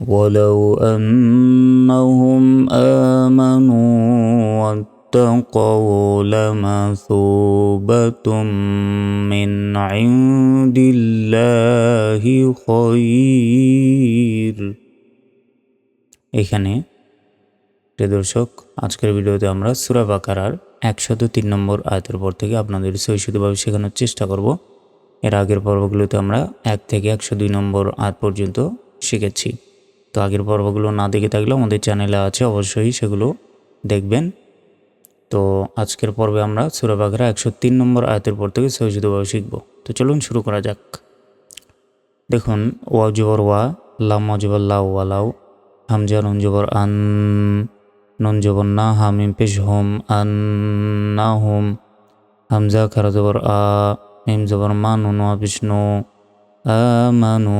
ولو أنهم آمنوا واتقوا لمثوبة من عند الله خير এখানে প্রিয় দর্শক আজকের ভিডিওতে আমরা সুরা বাকারার একশত তিন নম্বর আয়তের পর থেকে আপনাদের সৈশুদ্ধভাবে শেখানোর চেষ্টা করব এর আগের পর্বগুলোতে আমরা এক থেকে একশো দুই নম্বর আয়াত পর্যন্ত শিখেছি তো আগের পর্বগুলো না দেখে থাকলে আমাদের চ্যানেলে আছে, অবশ্যই সেগুলো দেখবেন। তো আজকের পর্বে আমরা সুরা বাকারা একশো তিন নম্বর আয়তের পর থেকে সৈশুদ্ধভাবে শিখব। তো চলুন শুরু করা যাক। দেখুন, ওয়া জবর ওয়া, লাম জবর লাউ ওয়ালাউ হামজা নুন জবর আন, নুন জবর না হামিম পেশ হোম আন না হোম হামজা খারা জবর আ, মিম জবর মা নুন ওয়া বিষ্ণু আমানু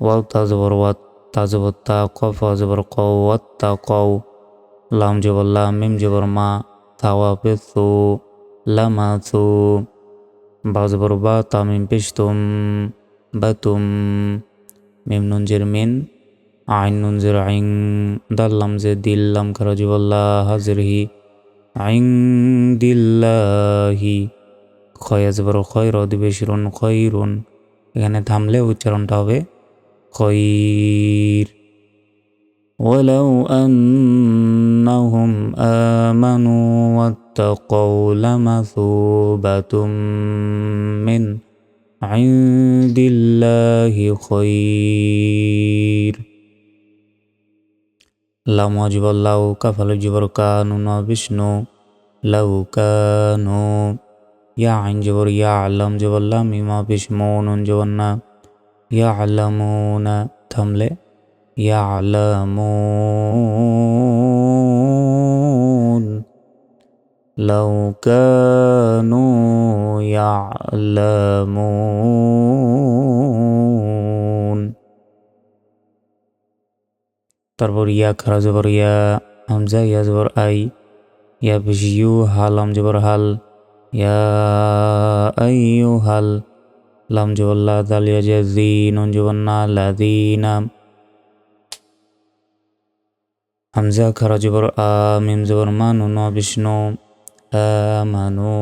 ওয়াও তা জবর ওয়াত তা জবর তা কফ জবর কৌ ওয়াত তা কৌ লাম জবর লাম, মিম জবর মা, তাওয়া পেসু লামাসু বা জবর বা তামিম পেশতুম বাতুম মিম নুন জের মিন, আইন নুন জের আইন দাল্লাম যে দিল্লাম খারাজিবাল্লাহ হাজিরহি আইন দিল্লাহি খয়াজ বড় খয় রদিবেশরুন খয়রুন এখানে থামলে উচ্চারণটা হবে خير ولو انهم امنوا واتقوا لمثوبه من عند الله خير لا موجب الله كفل جبر كانوا بشنو لو كانوا يا عن جبر يعلم جبر لم ما بشمون جبرنا বিষ্মু নুন জবর না ইয়া আল্লামুনা থামলে ইয়া আল্লামুন লাউ কানু ইয়ালামুন তারপর ইয়া খারা জবর ইয়া হামজা ইয়া জবর আই ইয়া পেশ ইউ হাল আম জবর হাল ইয়া আইয়ু হাল লাম জুবল্লা তালিয়া জাজি নুন জুয়ান্না লাদিনা হামজা খারা জুবর আ, মিম জুবর মা, নুন বিষ্ণু আমানু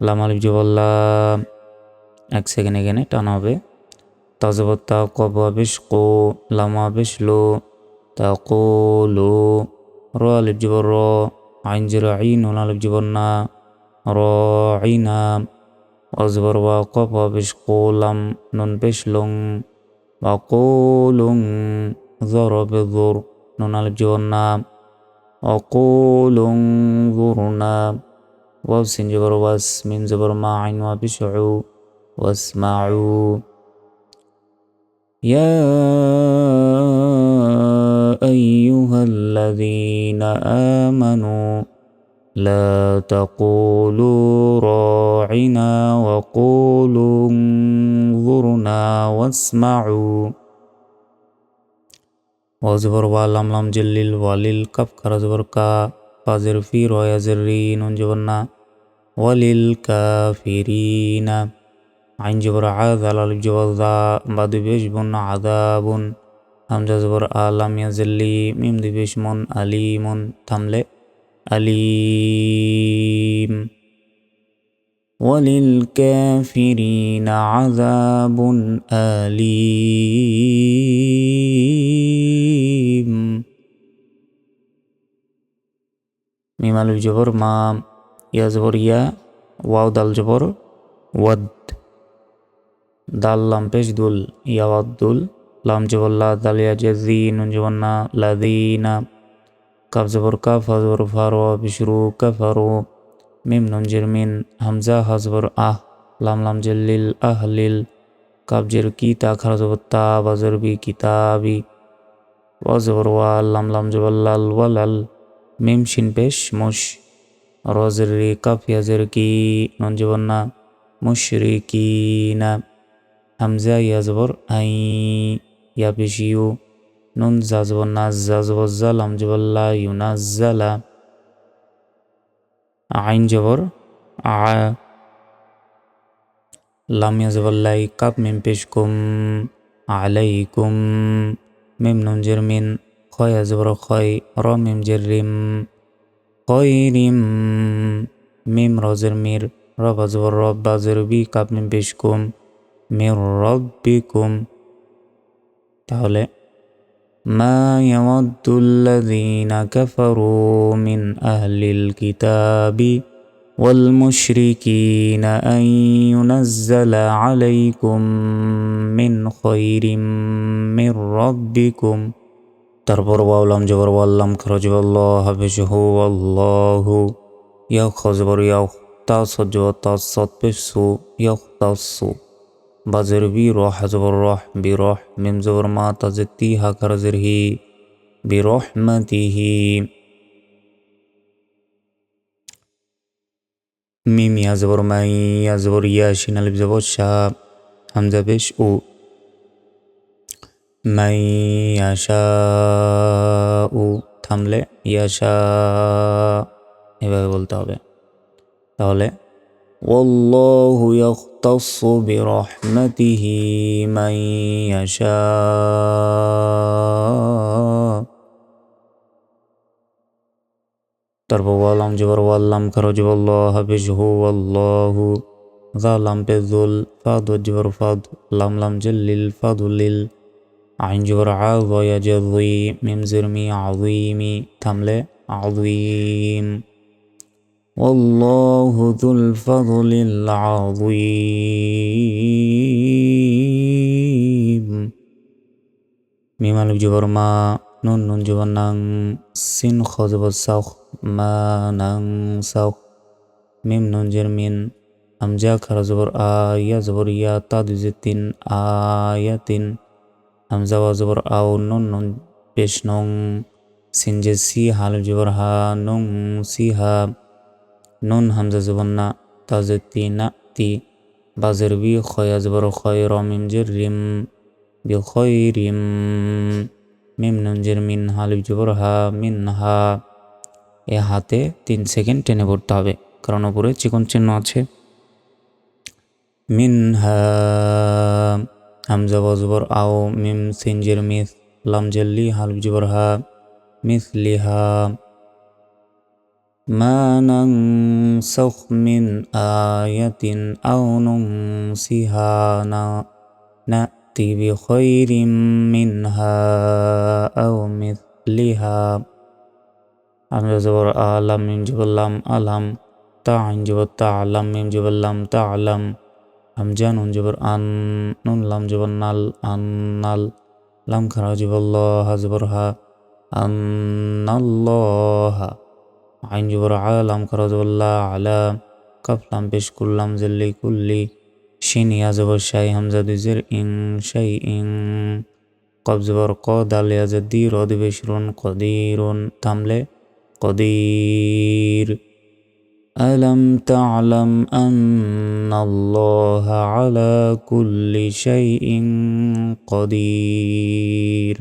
লাম আলিফ জুবাল্লা এক সেকেন্ড এখানে টানা হবে। তাজবত্তা কব বিষ্কু লামা বিষ্লু তাকুলু। র আলিফ জুবর র, আইন জুর আইন, নুন আলিফ জুবর না, র আইনাম ون ألف جبر نا راعينا أزبر وقف بش قولم نون بش لون وقولن ضرب ذر نون ألف جبر نا وقول انظرنا واو سين جبر واس من زبر ما عين وبشعو واسمعوا يا أيها الذين آمنوا لا تقولوا راعنا وقولوا انظرنا واسمعوا وزبر والام لام جلل والل كف كرزبر كا فازر في رويا زرين انجبرنا وللكافرين عين جبر عذا لالب جبر ذا بعد بيشبن عذاب همجا زبر آلام يزلي ميم دي بيشمن أليم تملئ أليم. وللكافرين عذاب أليم. ميم الجبر ما يزبر يا واو دال جبر ود. دال لام بيش دول ود دول. لام جبر لا دال يا جزين جبرنا لذين. কাফ জবর কাফ হাজবর ফারো বিশরু কাফারো মিম নুন জিরমিন হামজা হাজবর আহ লাম লাম জেলিল আহলিল কাবজের কি তা খারা জবর তা বাজর বি কিতাবি ওয়াজবর ওয়াল লাম লাম জবল্লাল ওয়ালাল মিম শিন পেশ মুশ রজের রি কাফ ইয়াজের কি নুন জবন্না মুশরিকিনা হামজা ইয়াজবর আই ইয়া পেশ ইউ নুন জাজব নাজ জাজব, জালাম জবল্লা ইউনাজ্জালা। আইন জবর, আ, লাম ইয়াজবল্লাই কাপ, মিম পেশ কুম, আলাইকুম। মিম নুন জের মিন, খয় আজবর খয় র মিম জের রিম খয়রিম মিম রজের মির রব আজবর রব বাজের বি কাপ, মিম পেশ কুম, মির রব্বিকুম। তাহলে ما يود الذين كفروا من أهل الكتاب والمشركين أن ينزل عليكم من خير من ربكم تربر والم جبر والم كرج والله بشه والله يا خزبر يا تاسجو تاسد بسو يا تاسو বাজের বি রহ জবর রহ, বি রহ মিম জবর মা তাজেতি হা খরজের হি, বি রহমাতিহি মিম ইয়া জবর মাই ইয়া জবর ইয়া শিন আলিফ জবর শাহ হামজা পেশ উ। মাই ইয়াশা উ, থামলে ইয়াশা এভাবে বলতে হবে। তাহলে والله يختص برحمته من يشاء তারপর ওয়ালাম জবর ওয়াল্লাম খারো জবল্লাহ বিজহু আল্লাহু জালাম পেজুল ফাদ জবর ফাদ লাম লাম জল্লিল ফাদুলিল আইন জবর আযয়া জাযি মিম জিরমি আযীমি থামলে আযীম والله ذو الفضل العظيم ميم الف جبر ما نون نون جبر نان سين خو زبر سوخ ما نان سوخ ميم نون جر مين همجا خر زبر آ يا زبر يا تا دوزي تين آ يا تين همزا و زبر آو نون نون پیش نون سنجسی حال جبر ها نون سی ها নুন হামজা জবন্না তাজে তি না তি, বাজের বি খয়া জবর খয় রমিম জের রিম, বি খয় রিম মিম নুন মিন হালিফ জবর হা, মিন হা। এ হাতে তিন সেকেন্ড টেনে পড়তে হবে, কারণ ওপরে চিকন চিহ্ন আছে। মিন হা, হামজা বজবর আও, মিম সিনজের মিস, লাম জেল্লি হালিফ জবর হা, মিস লিহা ما ننسخ من آية أو ننسها نأتي بخير منها أو مثلها أم زبر آلم من جبلام ألم تعن جبر تعلم من جبلام تعلم أم جان جبر أن نون لم جبر نال أن نال لم خرج الله زبرها أن الله আইন জবর আলাম খরজুল্লাহ আলা কাফলাম পেশ কুল্লাম জেল্লি কুল্লি শিন ইয়াজবর শাই হামজা দুজের ইং শাই ইং কব জবর ক দাল ইয়াজদি রদ বেশরুন কদিরুন থামলে কদির ألم تعلم أن الله على كل شيء قدير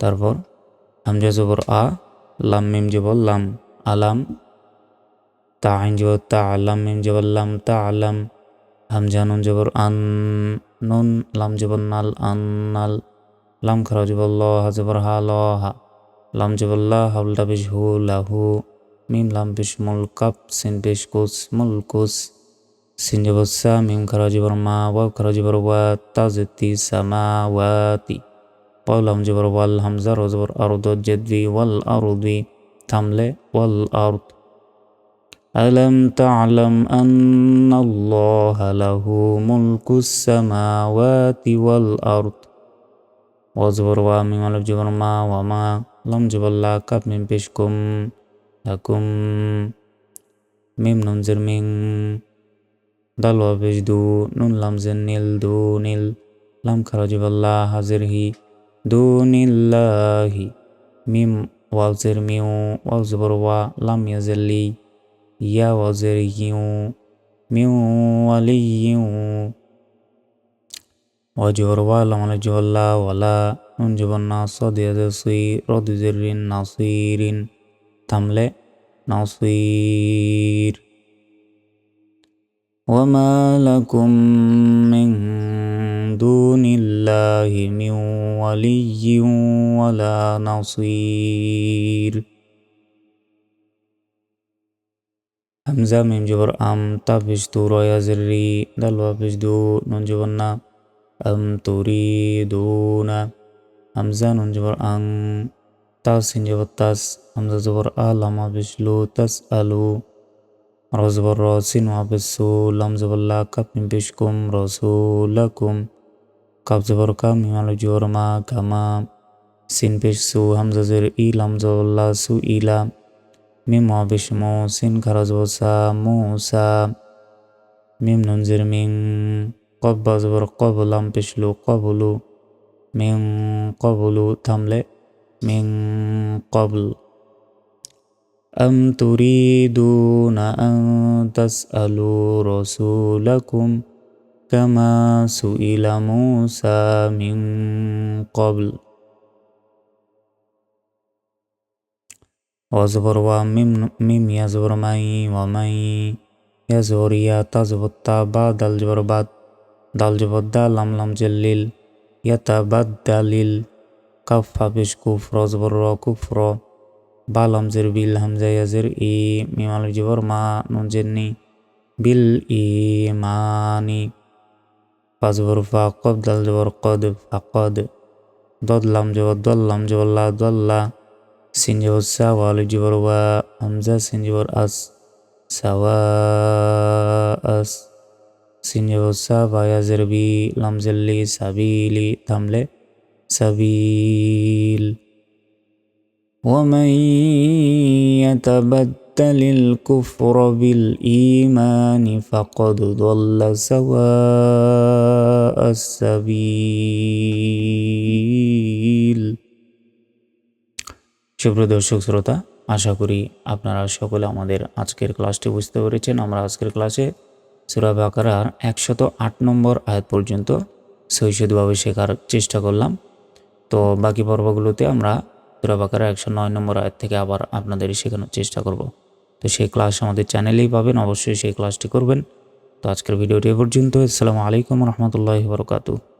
তারপর হামজা আ, লাম মিম জবর লাম, আলাম, তা আইন জবর তা আলাম মিম জবর লাম, তা আলাম হামজা নুন জবর আন, নুন, লাম জবর নাল, আন নাল, লাম খারা জবর ল, হা জবর হা, ল, হা, লাম জবর লা হাউলটা বেশ হু লাহু মিম, লাম বেশ মুল কাপ, সিন বেশ কুস, মুল কুস, সিন জবর সা, মিম খারা জবর মা ওয়া খারা জবর ওয়া তাজতি সামা ওয়াতি قولهم جبر والهمزة وزبر أرض الجدوي والأرض تملي والأرض ألم تعلم أن الله له ملك السماوات والأرض وزبر وامي ملف جبر ما وما لم جبر لا كب من بشكم لكم ميم ننزر من دلوا بجدو نون لمزن نيل دو نيل لم خرج بالله حزره দুনিল্লাহি মিম ওয়াজের মিউ ওয়াজবর ওয়া লাম ইয়াজেলি ইয়া ওয়াজের ইউ মিউ আলি ইউ ওয়াজবর ওয়া লাম আলি জওয়াল্লা ওয়ালা নুন জবর না সদিয়াজে সুই রদিজের রিন নাসিরিন থামলে নাসির وما لكم من دون الله من ولي ولا نصير হামজা মিম জবর আম তাফিস তু রয়া জিরি দাল ওয়াফিস দু নুন জবর না আম তুরি দুনা হামজা নুন জবর আং তাস সিন জবর তাস হামজা জবর আল আমা বিসলু তাস আলু রজবর রসিন ওয়াফিসু লাম জবর লা কাপ মিম বিশকুম রসুলাকুম কাপ জবর কাম মিম আলু জবর মা কামা সিন পেশ সু হামজা জের ই লাম জবর লা সু ইলা মিম ওয়াবিসমু সিন খারাজ ওসা মুসা মিম নুনজির মিং কব জবর কব লাম পেশলু কবলু মিং কবলু থামলে মিং কবল أم تريدون أن تسألوا رسولكم كما سئل موسى من قبل واصبر ومم مم يصبر معي ومن يصبر يا تصبر التابا دال جبر بات دال جبر دال لم لم جليل يتبدل كف بشكوف رزبر وكفر بالم زر بيل همزة يزر إي ميم الجبر ما ننجني بالإيمان پس برفع قبض الجبر قد فقد. ضد لام جو ضل لام جو لا ضل سين جو جبر سوا لجبر وا همزة سين جبر أس سوا أس. سين جبر سوا يا زربي لام زلي سبيلي تملة سبيل. ومن يتبدل الكفر بالإيمان فقد ضل سواء السبيل সুপ্রিয় দর্শক শ্রোতা আশা করি আপনারা সকলে আমাদের আজকের ক্লাসটি বুঝতে পেরেছেন আমরা আজকের ক্লাসে সুরা বাকারার একশত আট নম্বর আয়াত পর্যন্ত সৈষদভাবে শেখার চেষ্টা করলাম তো বাকি পর্বগুলোতে আমরা সুরা বাকারা একশো নয় নম্বর আয়াত থেকে আবার আপনাদের শেখানোর চেষ্টা করব তো সেই ক্লাস আমাদের চ্যানেলেই পাবেন, অবশ্যই সেই ক্লাসটি করবেন। তো আজকের ভিডিওটি এ পর্যন্ত আসসালামু আলাইকুম রহমতুল্লাহ বরকাতু